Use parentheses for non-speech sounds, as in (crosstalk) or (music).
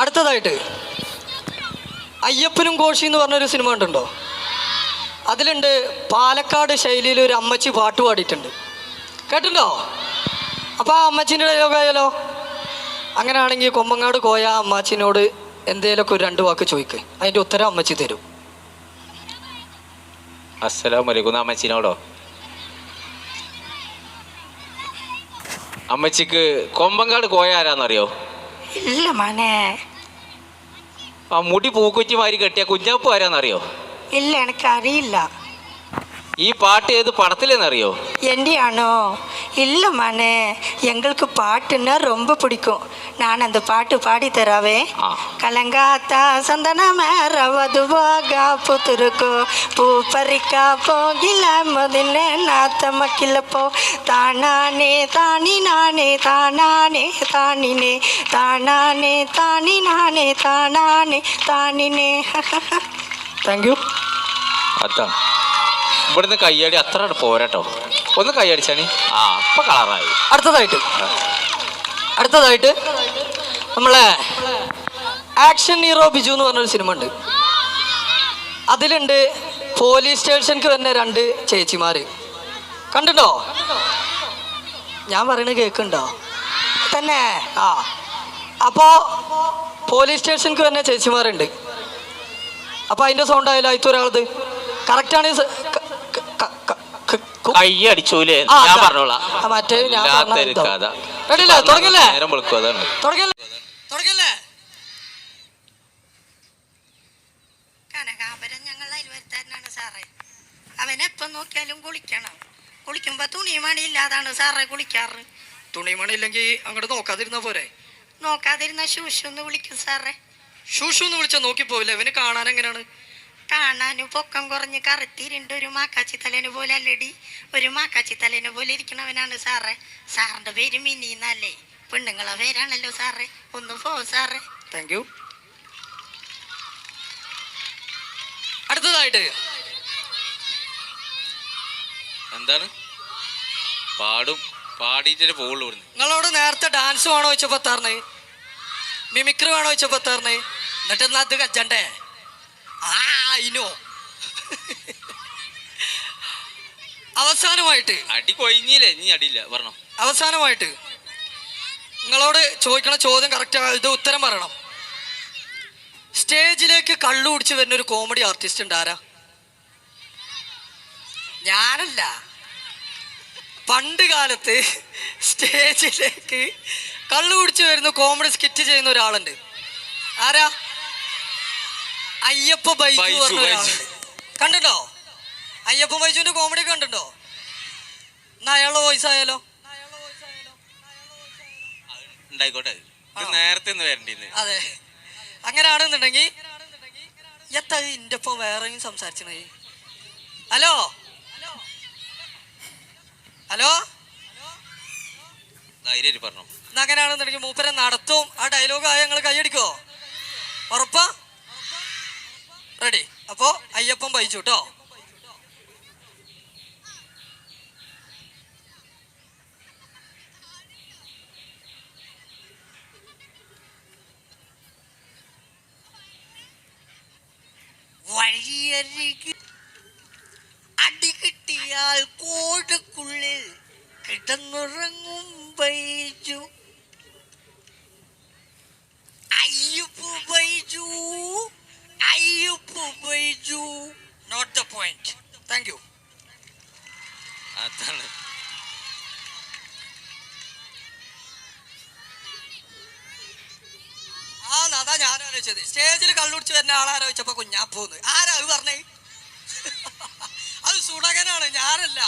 അടുത്തതായിട്ട് അയ്യപ്പനും കോശി എന്ന് പറഞ്ഞൊരു സിനിമ ഉണ്ടോ അതിലുണ്ട് പാലക്കാട് ശൈലിയിൽ ഒരു അമ്മച്ചി പാട്ട് പാടിയിട്ടുണ്ട്. കേട്ടിട്ടുണ്ടോ? അപ്പോൾ ആ അമ്മച്ചിന്റെ ഡയലോഗായാലോ അങ്ങനെയാണെങ്കിൽ കൊമ്പങ്ങാട് കോയ ആ അമ്മാച്ചിനോട് എന്തേലൊക്കെ ഒരു രണ്ട് വാക്ക് ചോദിക്ക്. അതിന്റെ ഉത്തരം അമ്മച്ചി തരും. അസ്സലാമലൈക്കും അമ്മച്ചിനോടോ? അമ്മച്ചിക്ക് കൊമ്പങ്ങാട് കോയ ആരാന്നറിയോ? ഇല്ല മോനെ. ആ മുടി പൂക്കുറ്റി മാതിരി കെട്ടിയ കുഞ്ഞാപ്പ് ആരാന്നറിയോ? ഇല്ല എനിക്കറിയില്ല. ഈ പാട്ട് ഏത് പടത്തിലെന്നറിയോ? എന്റെയാണോ? இல்ல மனே எங்களுக்கு பாட்டுன்னா ரொம்ப பிடிக்கும் நான் அந்த பாட்டு பாடி தராவே ஆ. கலங்காத்தா சந்தன மேரவதுவாக புத்துருக்கோ பூ பறிக்கா போகில மதின நாத்தமக்கில போ தானானே தானி நானே தானானே தானினே தானானே தானி நானே தானானே தானினே താങ്ക് യു അതാ ഇവിടുന്ന് കയ്യടി അത്ര പോരാട്ടോ ഒന്ന് കൈ ആ അപ്പൊ കളറായി. അടുത്തതായിട്ട്. അടുത്തതായിട്ട് നമ്മളെ ആക്ഷൻ ഹീറോ ബിജു എന്ന് പറഞ്ഞൊരു സിനിമ ഉണ്ട് അതിലുണ്ട് പോലീസ് സ്റ്റേഷനിക്ക് തന്നെ രണ്ട് ചേച്ചിമാർ കണ്ടിട്ടോ? ഞാൻ പറയണ കേൾക്കുന്നുണ്ടോ തന്നെ. ആ. അപ്പോൾ പോലീസ് സ്റ്റേഷനിക്ക് തന്നെ ചേച്ചിമാരുണ്ട്. അപ്പോൾ അതിന്റെ സൗണ്ട് ആയാലും? അയത്തൊരാളത് കറക്റ്റ് കറക്റ്റാണ് കയ്യടിച്ചൂലേ? ഞാൻ. പറഞ്ഞോളാം. ആ, മറ്റേ ഞാൻ പറഞ്ഞ. റെഡിയല്ലേ? നേരം വിളിക്കും അതാണ്. തുടങ്ങല്ലേ തുടങ്ങല്ലേ കനകാപരം ഞങ്ങൾ അയൽവരുത്താരനാണ് സാറേ. അവനെപ്പം നോക്കിയാലും കുളിക്കണം. കുളിക്കുമ്പോ തുണിമണി ഇല്ലാതാണ് സാറേ കുളിക്കാറ്. തുണിമണി ഇല്ലെങ്കിൽ അങ്ങോട്ട് നോക്കാതിരുന്ന പോരെ? നോക്കാതിരുന്ന ശൂശു എന്ന് വിളിക്കും സാറേ. ഷൂഷു എന്ന് വിളിച്ചാൽ നോക്കിപ്പോവില്ല? ഇവന് കാണാൻ എങ്ങനെയാണ്? കാണാനും പൊക്കം കുറഞ്ഞ് കറുത്തിരുണ്ട്. ഒരു മാക്കാച്ചി തലേന് പോലെ അല്ലടി. ഒരു മാക്കാച്ചി തലേന് പോലെ ഇരിക്കണവനാണ് സാറേ. സാറിന്റെ പേര് മിനി എന്നല്ലേ പെണ്ണുങ്ങളെ പേരാണല്ലോ സാറേ. ഒന്ന് പോ സാറേ. താങ്ക് യു അടുത്തതായിട്ട്. എന്താണ്? പാടും പാടിയിട്ട് പോകുള്ളൂ ഇവിടുന്ന്. നിങ്ങളോട് നേരത്തെ ഡാൻസ് വേണോ വെച്ചപ്പോ തരണേ മിമിക്രി വേണോ വെച്ചപ്പോ തരണേ എന്നിട്ട് എന്നാ അത് കജ്ജണ്ടേ? അവസാനമായിട്ട്. അടി കൊഴിഞ്ഞില്ലേ നീ അടിയില്ല. പറഞ്ഞോ അവസാനമായിട്ട് നിങ്ങളോട് ചോദിക്കണ ചോദ്യം കറക്റ്റ് ഇത് ഉത്തരം പറയണം. സ്റ്റേജിലേക്ക് കള്ളു കുടിച്ച് വരുന്ന ഒരു കോമഡി ആർട്ടിസ്റ്റ് ഉണ്ട് ആരാ? ഞാനല്ല. പണ്ട് കാലത്ത് സ്റ്റേജിലേക്ക് കള്ളു കുടിച്ച് വരുന്ന കോമഡി സ്കിറ്റ് ചെയ്യുന്ന ഒരാളുണ്ട്. ആരാ? അയ്യപ്പ ബൈജു ബൈജു, പറഞ്ഞ ബൈജു. കണ്ടിട്ടോ? അയ്യപ്പ ബൈജുവിന്റെ കോമഡി കണ്ടിട്ടോ? എന്നാ അയാളുടെ വോയിസ് ആയാലോ? ഉണ്ടായിക്കോട്ടെ. ഇത് ആ. നേരത്തെ ഒന്ന് വരണ്ടിന്ന്. അതെ. അങ്ങനെയാണെന്നുണ്ടെങ്കിൽ എത്ത ഇന്റെ ഒപ്പം വേറെയും സംസാരിച്ചണേ? ഹലോ? ഹലോ? ധൈര്യം പറഞ്ഞു. എന്നാ അങ്ങനെയാണെന്നുണ്ടെങ്കിൽ മൂപ്പരെ നടത്തും. ആ ഡയലോഗ് ആയ ഞങ്ങൾ കൈയടിക്കോ? ഉറപ്പാ? റെഡി അപ്പോ അയ്യപ്പൻ ബൈച്ചു കേട്ടോ വഴിയരികി അടി കിട്ടിയാൽ കിടന്നുറങ്ങും ബൈജു പോയിന്റ് താങ്ക് യു അതാണ്. ആ അതാ ഞാൻ ആലോചിച്ചത് സ്റ്റേജിൽ കള്ളുടിച്ച് വരുന്ന ആളാലോചിച്ചപ്പോ കുഞ്ഞാപ്പൂന്ന്. ആരാ അത് പറഞ്ഞേ? (laughs) അത് സുടകനാണ് ഞാനല്ല.